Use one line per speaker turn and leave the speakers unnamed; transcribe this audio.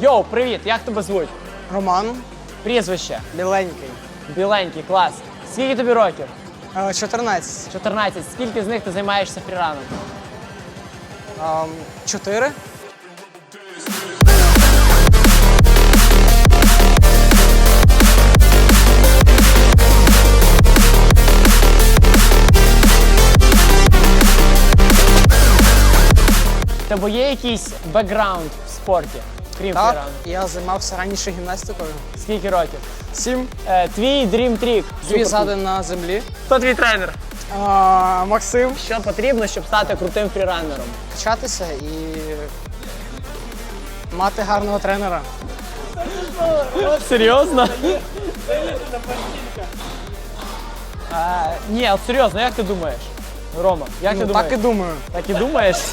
Йоу, привіт! Як тебе звуть?
Роман
Прізвище.
біленький.
Біленький, клас. Скільки тобі років?
Е, 14.
14. Скільки з них ти займаєшся фріраном?
Ем, 4.
В тебе є якийсь бекграунд в спорті, крім
Так, я займався раніше гімнастикою.
Скільки років?
7.
Е, твій дрім трік.
Дві зади на землі.
Хто твій тренер?
А, Максим.
Що потрібно, щоб стати крутим фріранером?
Качатися і мати гарного тренера.
Серйозно? А, ні, от серйозно, як ти думаєш? Рома, як ти
Ну,
думаєш?
так і думаю.
Так і думаєш?